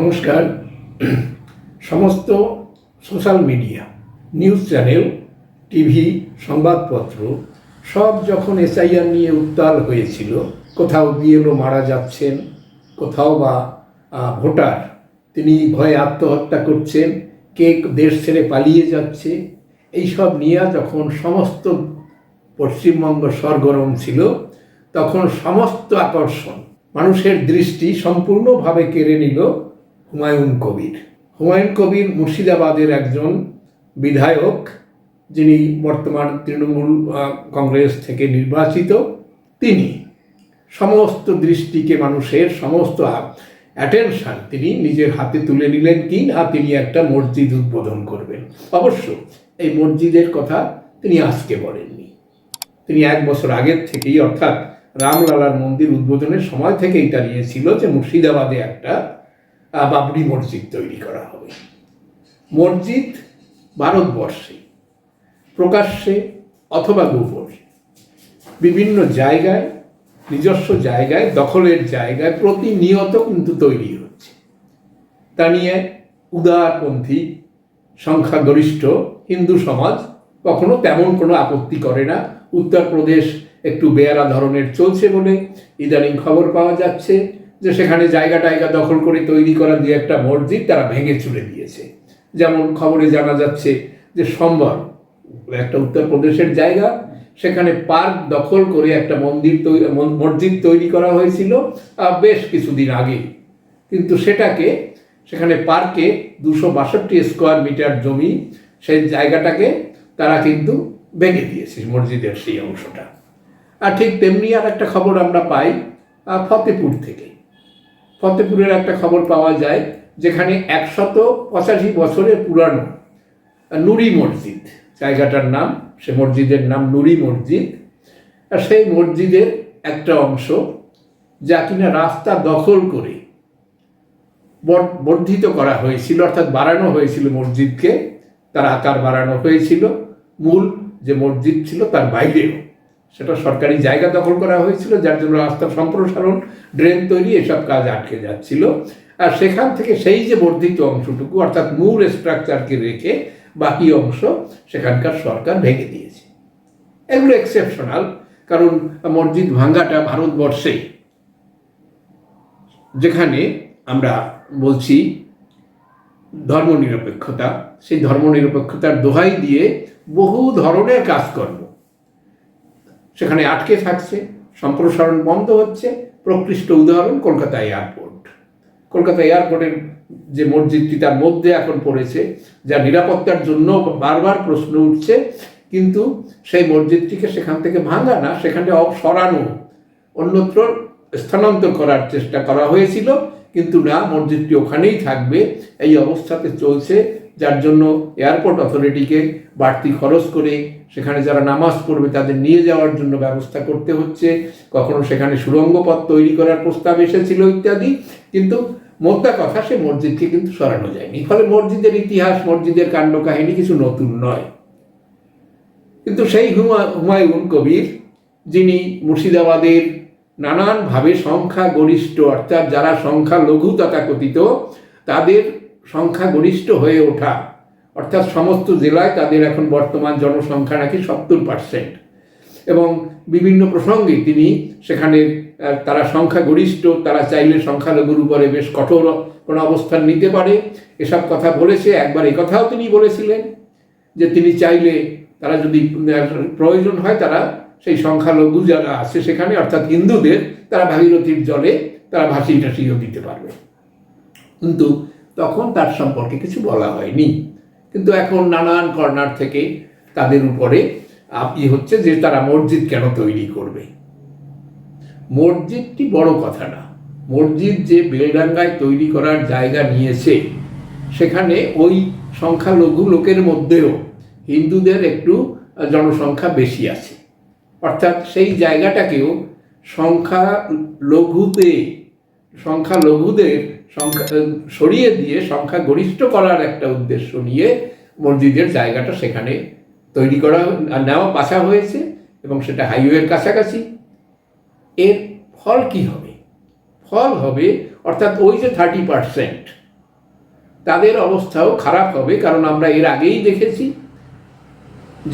নমস্কার। সমস্ত social media, news channel, TV, সংবাদপত্র, সব যখন এসআইআর নিয়ে উত্তাল হয়েছিল, কোথাও বিএলও মারা যাচ্ছেন, কোথাও বা ভোটার, তিনি ভয়ে আত্মহত্যা করছেন কে দেশ ছেড়ে পালিয়ে যাচ্ছে এইসব নিয়ে যখন সমস্ত পশ্চিমবঙ্গ সরগরম ছিল, তখন সমস্ত আকর্ষণ, মানুষের দৃষ্টি সম্পূর্ণভাবে কেড়ে নিল হুমায়ুন কবির। হুমায়ুন কবির মুর্শিদাবাদের একজন বিধায়ক, যিনি বর্তমান তৃণমূল কংগ্রেস থেকে নির্বাচিত। তিনি সমস্ত দৃষ্টিকে, মানুষের সমস্ত অ্যাটেনশন তিনি নিজের হাতে তুলে নিলেন কি না, তিনি একটা মসজিদ উদ্বোধন করবেন। অবশ্য এই মসজিদের কথা তিনি আজকে বলেননি। তিনি এক বছর আগের থেকেই, অর্থাৎ রামলালার মন্দির উদ্বোধনের সময় থেকেই দাঁড়িয়েছিল যে মুর্শিদাবাদে একটা বাবরি মসজিদ তৈরি করা হবে। মসজিদ ভারতবর্ষে, প্রকাশ্যে অথবা গোপনে। বিভিন্ন জায়গায়, নিজস্ব জায়গায়, দখলের জায়গায় প্রতিনিয়ত কিন্তু তৈরি হচ্ছে। তা নিয়ে উদারপন্থী, সংখ্যাগরিষ্ঠ হিন্দু সমাজ কখনো তেমন কোনো আপত্তি করে না। উত্তরপ্রদেশ একটু বেয়ারা ধরনের চলছে বলে ইদানিং খবর পাওয়া যাচ্ছে। যে সেখানে জায়গা টায়গা দখল করে তৈরি করা দিয়ে একটা মসজিদ তারা ভেঙে চুড়ে দিয়েছে। যেমন খবরে জানা যাচ্ছে যে সম্বল একটা উত্তরপ্রদেশের জায়গা, সেখানে পার্ক দখল করে একটা মন্দির তৈরি মসজিদ তৈরি করা হয়েছিল বেশ কিছুদিন আগে। কিন্তু সেটাকে, সেখানে পার্কে দুশো বাষট্টি স্কোয়ার মিটার জমি, সেই জায়গাটাকে তারা কিন্তু ভেঙে দিয়েছে মসজিদের সেই অংশটা। আর ঠিক তেমনি আর একটা খবর আমরা পাই ফতেপুর থেকে। ফতেপুরের একটা খবর পাওয়া যায়, যেখানে একশত পঁচাশি বছরের পুরানো নুরি মসজিদ, জায়গাটার নাম, সে মসজিদের নাম নুরি মসজিদ, আর সেই মসজিদের একটা অংশ যা কিনা রাস্তা দখল করে বর- বর্ধিত করা হয়েছিল, অর্থাৎ বাড়ানো হয়েছিল মসজিদকে, তার আকার বাড়ানো হয়েছিল। মূল যে মসজিদ ছিল, তার বাইরেও। সেটা সরকারি জায়গা দখল করা হয়েছিল, যার জন্য রাস্তা সম্প্রসারণ, ড্রেন তৈরি, এসব কাজ আটকে যাচ্ছিল। আর সেখান থেকে সেই যে বর্ধিত অংশটুকু, অর্থাৎ মূল স্ট্রাকচারকে রেখে বাকি অংশ সেখানকার সরকার ভেঙে দিয়েছে। এগুলো এক্সেপশনাল কারণ মসজিদ ভাঙ্গাটা ভারতবর্ষে। যেখানে আমরা বলছি ধর্মনিরপেক্ষতা, সেই ধর্মনিরপেক্ষতার দোহাই দিয়ে বহু ধরনের কাজকর্ম সেখানে আটকে থাকছে, সম্প্রসারণ বন্ধ হচ্ছে, প্রকৃষ্ট উদাহরণ কলকাতা এয়ারপোর্ট। কলকাতা এয়ারপোর্টের যে মসজিদটি তার মধ্যে এখন পড়েছে, যা নিরাপত্তার জন্য বারবার প্রশ্ন উঠছে, কিন্তু সেই মসজিদটিকে সেখান থেকে ভাঙা না, সেখানে সরানো, অন্যত্র স্থানান্তর করার চেষ্টা করা হয়েছিল, কিন্তু না, মসজিদটি ওখানেই থাকবে, এই অবস্থাতে চলছে যার জন্য এয়ারপোর্ট অথরিটিকে বাড়তি খরচ করে সেখানে যারা নামাজ পড়বে তাদের নিয়ে যাওয়ার জন্য ব্যবস্থা করতে হচ্ছে। কখনো সেখানে সুড়ঙ্গ পথ তৈরি করার প্রস্তাব এসেছিল ইত্যাদি, কিন্তু মোদ্দা কথা সে মসজিদকে কিন্তু সরানো যায়নি। ফলে মসজিদের ইতিহাস, মসজিদের কাণ্ড কাহিনী কিছু নতুন নয়। কিন্তু সেই হুমা, হুমায়ুন কবির, যিনি মুর্শিদাবাদের নানানভাবে সংখ্যা গরিষ্ঠ অর্থাৎ যারা সংখ্যা লঘু তথাকথিত, তাদের সংখ্যা গরিষ্ঠ হয়ে ওঠা, অর্থাৎ সমস্ত জেলায় তাদের এখন বর্তমান জনসংখ্যা নাকি সত্তর পার্সেন্ট। এবং বিভিন্ন প্রসঙ্গে তিনি সেখানে তারা সংখ্যাগরিষ্ঠ, তারা চাইলে সংখ্যালঘুর উপরে বেশ কঠোর কোনো অবস্থান নিতে পারে। এসব কথা বলেছে, একবার এই কথাও তিনি বলেছিলেন যে তিনি চাইলে তারা যদি প্রয়োজন হয় তারা সেই সংখ্যালঘু যারা আছে সেখানে, অর্থাৎ হিন্দুদের, তারা ভাগীরথীর জলে তারা ভাসিয়ে টাসিয়েও দিতে পারবে। কিন্তু তখন তার সম্পর্কে কিছু বলা হয়নি। কিন্তু এখন নানান কর্নার থেকে তাদের উপরে আপনি হচ্ছে যে তারা মসজিদ কেন তৈরি করবে? মসজিদটি বড় কথা না। মসজিদ যে বেলডাঙ্গায় তৈরি করার জায়গা নিয়েছে, সেখানে ওই সংখ্যালঘু লোকের মধ্যেও হিন্দুদের একটু জনসংখ্যা বেশি আছে। অর্থাৎ সেই জায়গাটাকেও সংখ্যা লঘুতে সংখ্যা লঘুদের সংখ্যা সরিয়ে দিয়ে সংখ্যা গরিষ্ঠ করার একটা উদ্দেশ্য নিয়ে মসজিদের জায়গাটা সেখানে তৈরি করা নেওয়া বাছা হয়েছে এবং সেটা হাইওয়ের কাছাকাছি। এর ফল কি হবে? ফল হবে, অর্থাৎ ওই যে থার্টি পার্সেন্ট তাদের অবস্থাও খারাপ হবে, কারণ আমরা এর আগেই দেখেছি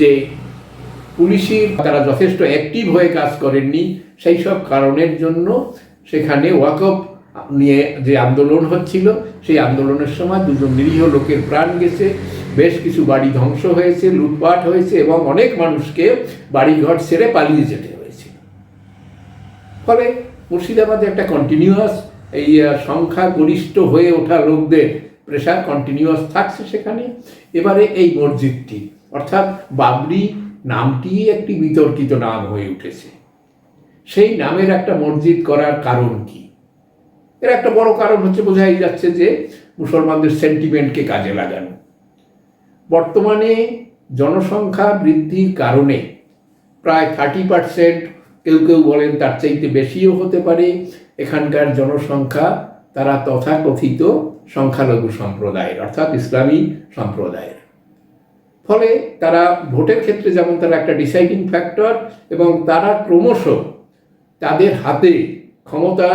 যে পুলিশের তারা যথেষ্ট অ্যাক্টিভ হয়ে কাজ করেননি, সেই সব কারণের জন্য সেখানে ওয়াকফ নিয়ে যে আন্দোলন হচ্ছিল, সেই আন্দোলনের সময় দুজন নিরীহ লোকের প্রাণ গেছে। বেশ কিছু বাড়ি ধ্বংস হয়েছে, লুটপাট হয়েছে এবং অনেক মানুষকে বাড়িঘর ছেড়ে পালিয়ে যেতে হয়েছে। ফলে মুর্শিদাবাদে একটা কন্টিনিউয়াস এই সংখ্যা গরিষ্ঠ হয়ে ওঠা লোকদের প্রেশার কন্টিনিউয়াস থাকছে সেখানে। এবারে এই মসজিদটি, অর্থাৎ বাবরি নামটি একটি বিতর্কিত নাম হয়ে উঠেছে। সেই নামের একটা মসজিদ করার কারণ কি? এর একটা বড় কারণ হচ্ছে বোঝাই যাচ্ছে যে মুসলমানদের সেন্টিমেন্টকে কাজে লাগানো। বর্তমানে জনসংখ্যা বৃদ্ধির কারণে প্রায় থার্টি পার্সেন্ট কেউ কেউ বলেন তার চাইতে বেশিও হতে পারে। এখানকার জনসংখ্যা তারা তথাকথিত সংখ্যালঘু সম্প্রদায়ের, অর্থাৎ ইসলামী সম্প্রদায়ের। ফলে তারা ভোটের ক্ষেত্রে যেমন তারা একটা ডিসাইডিং ফ্যাক্টর এবং তারা ক্রমশ তাদের হাতে ক্ষমতা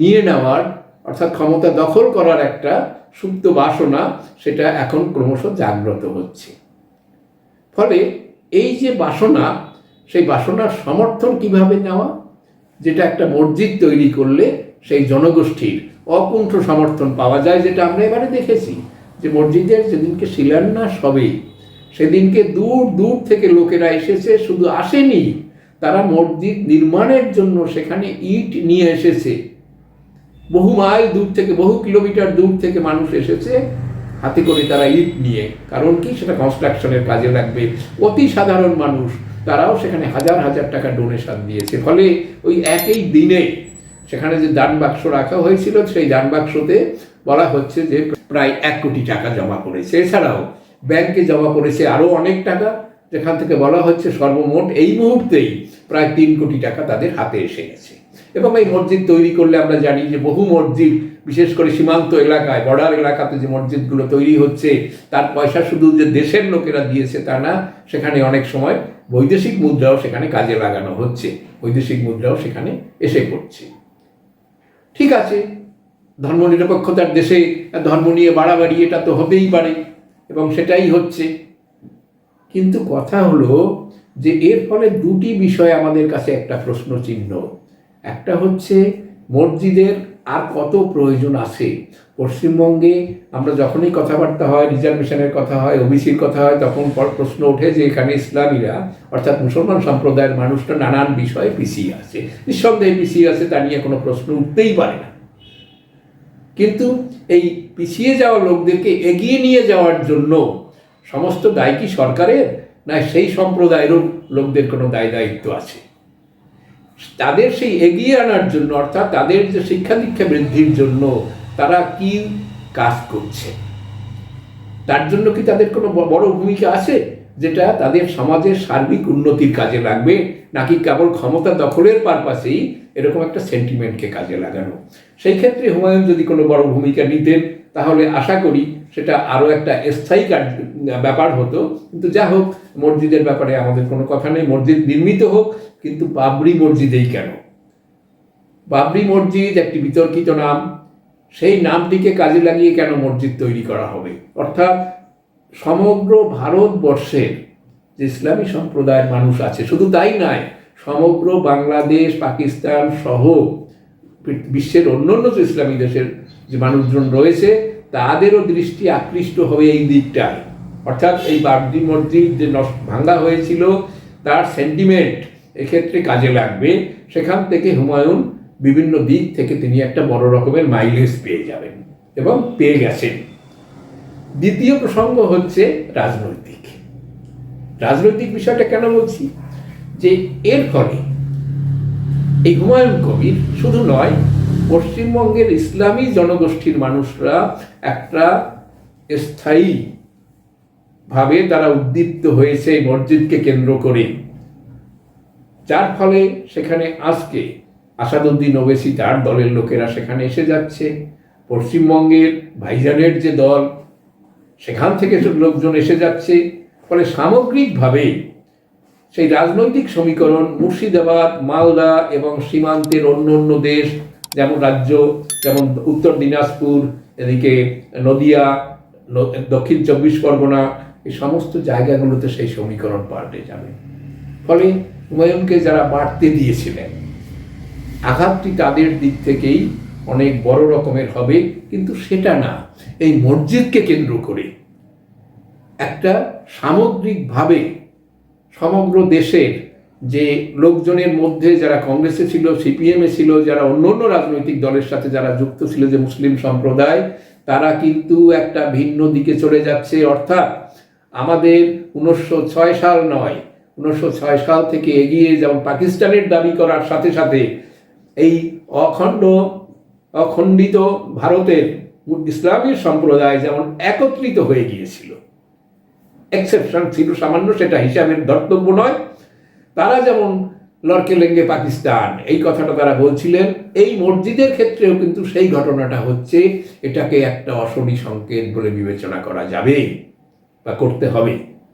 নিয়ে নেওয়ার, অর্থাৎ ক্ষমতা দখল করার একটা সুপ্ত বাসনা, সেটা এখন ক্রমশ জাগ্রত হচ্ছে। ফলে এই যে বাসনা, সেই বাসনার সমর্থন কীভাবে নেওয়া? যেটা একটা মসজিদ তৈরি করলে সেই জনগোষ্ঠীর অকুণ্ঠ সমর্থন পাওয়া যায়, যেটা আমরা এবারে দেখেছি। যে মসজিদের যেদিনকে শিলান্যাস হবে, সেদিনকে দূর দূর থেকে লোকেরা এসেছে, শুধু আসেনি, তারা মসজিদ নির্মাণের জন্য সেখানে ইট নিয়ে এসেছে। বহু মাইল দূর থেকে, বহু কিলোমিটার দূর থেকে মানুষ এসেছে, হাতে করে তারা ইট নিয়ে। কারণ কি? সেটা কনস্ট্রাকশনের কাজে লাগবে। অতি সাধারণ মানুষ, তারাও সেখানে হাজার হাজার টাকা ডোনেশন দিয়েছে। ফলে ওই একই দিনে সেখানে যে দান বাক্স রাখা হয়েছিল, সেই দান বাক্সতে বলা হচ্ছে যে প্রায় এক কোটি টাকা জমা করেছে এছাড়াও ব্যাংকে জমা করেছে আরও অনেক টাকা। যেখান থেকে বলা হচ্ছে সর্বমোট এই মুহূর্তেই প্রায় তিন কোটি টাকা তাদের হাতে এসে গেছে। এবং এই মসজিদ তৈরি করলে আমরা জানি যে বহু মসজিদ, বিশেষ করে সীমান্ত এলাকায়, বর্ডার এলাকাতে যে মসজিদগুলো তৈরি হচ্ছে, তার পয়সা শুধু যে দেশের লোকেরা দিয়েছে তা না, সেখানে অনেক সময় বৈদেশিক মুদ্রাও সেখানে কাজে লাগানো হচ্ছে। বৈদেশিক মুদ্রাও সেখানে এসে পড়ছে। ঠিক আছে ধর্মনিরপেক্ষতার দেশে ধর্ম নিয়ে বাড়াবাড়ি, এটা তো হতেই পারে, এবং সেটাই হচ্ছে। কিন্তু কথা হলো যে এর ফলে দুটি বিষয় আমাদের কাছে একটা প্রশ্ন চিহ্ন একটা হচ্ছে মসজিদের আর কত প্রয়োজন আছে। পশ্চিমবঙ্গে আমরা যখনই কথাবার্তা হয় রিজার্ভেশনের কথা হয়, ওবিসির কথা হয়, তখন পর- প্রশ্ন ওঠে যে এখানে ইসলামীরা, অর্থাৎ মুসলমান সম্প্রদায়ের মানুষটা নানান বিষয়ে পিছিয়ে আছে। নিঃসন্দেহে পিছিয়ে আছে তা নিয়ে কোনো প্রশ্ন উঠতেই পারে না। কিন্তু এই পিছিয়ে যাওয়া লোকদেরকে এগিয়ে নিয়ে যাওয়ার জন্য সমস্ত দায় কি সরকারের? না সেই সম্প্রদায়েরও লোকদের কোনো দায় দায়িত্ব আছে? তাদের সেই এগিয়ে আনার জন্য, অর্থাৎ তাদের যে শিক্ষা দীক্ষা বৃদ্ধির জন্য তারা কি কাজ করছে? তার জন্য কি তাদের কোনো বড় ভূমিকা আছে? যেটা তাদের সমাজের সার্বিক উন্নতির কাজে লাগবে, নাকি কেবল ক্ষমতা দখলের পারপাসেই এরকম একটা সেন্টিমেন্টকে কাজে লাগানো? সেই ক্ষেত্রে হুমায়ুন যদি কোনো বড় ভূমিকা নিতেন, তাহলে আশা করি সেটা আরও একটা স্থায়ী ব্যাপার হতো। কিন্তু যা হোক, মসজিদের ব্যাপারে আমাদের কোনো কথা নেই। মসজিদ নির্মিত হোক, কিন্তু বাবরি মসজিদেই কেন? বাবরি মসজিদ একটি বিতর্কিত নাম। সেই নামটিকে কাজে লাগিয়ে কেন মসজিদ তৈরি করা হবে? অর্থাৎ সমগ্র ভারতবর্ষের যে ইসলামী সম্প্রদায়ের মানুষ আছে, শুধু তাই নয়, সমগ্র বাংলাদেশ, পাকিস্তান সহ বিশ্বের অন্যান্য যে ইসলামী দেশের যে মানুষজন রয়েছে তাদেরও দৃষ্টি আকৃষ্ট হবে এই দিকটায়। অর্থাৎ এই বাবরি মসজিদ যে নষ্ট, ভাঙ্গা হয়েছিল, তার সেন্টিমেন্ট এক্ষেত্রে কাজে লাগবে। সেখান থেকে হুমায়ুন বিভিন্ন দিক থেকে তিনি একটা বড় রকমের মাইলেজ পেয়ে যাবেন এবং পেয়ে গেছেন। দ্বিতীয় প্রসঙ্গ হচ্ছে রাজনৈতিক। রাজনৈতিক বিষয়টা কেন বলছি? যে এর ফলে এই হুমায়ুন কবির শুধু নয় পশ্চিমবঙ্গের ইসলামী জনগোষ্ঠীর মানুষরা একটা স্থায়ী ভাবে তারা উদ্দীপ্ত হয়েছে এই মসজিদকে কেন্দ্র করে। যার ফলে সেখানে আজকে আসাদুদ্দিন ওবেসি তার দলের লোকেরা সেখানে এসে যাচ্ছে। পশ্চিমবঙ্গের ভাইজানের যে দল, সেখান থেকে লোকজন এসে যাচ্ছে। ফলে সামগ্রিকভাবে সেই রাজনৈতিক সমীকরণ মুর্শিদাবাদ, মালদা এবং সীমান্তের অন্য অন্য দেশ যেমন রাজ্য, যেমন উত্তর দিনাজপুর, এদিকে নদিয়া দক্ষিণ চব্বিশ পরগনা, এই সমস্ত জায়গাগুলোতে সেই সমীকরণ পাল্টে যাবে। ফলে হুমায়ুনকে যারা বাড়তে দিয়েছিলেন, আঘাতটি তাদের দিক থেকেই অনেক বড় রকমের হবে, কিন্তু সেটা না। এই মসজিদকে কেন্দ্র করে একটা সামগ্রিকভাবে সমগ্র দেশের যে লোকজনের মধ্যে যারা কংগ্রেসে ছিল, সিপিএমে ছিল, যারা অন্য অন্য রাজনৈতিক দলের সাথে যারা যুক্ত ছিল, যে মুসলিম সম্প্রদায়, তারা কিন্তু একটা ভিন্ন দিকে চলে যাচ্ছে। অর্থাৎ আমাদের উনিশশো ছয় সাল নয়, উনিশশো ছয় সাল থেকে এগিয়ে যেমন পাকিস্তানের দাবি করার সাথে সাথে এই অখণ্ড, অখণ্ডিত ভারতের ইসলামী সম্প্রদায় যেমন একত্রিত হয়ে গিয়েছিল। এক্সেপশন ছিল সামান্য, সেটা হিসাবের ধর্তব্য নয়। তারা যেমন লড়কে লেঙ্গে পাকিস্তান, এই কথাটা তারা বলছিলেন, এই মসজিদের ক্ষেত্রেও কিন্তু সেই ঘটনাটা হচ্ছে, এটাকে একটা অশনি সংকেত বলে বিবেচনা করা যাবে বা করতে হবে।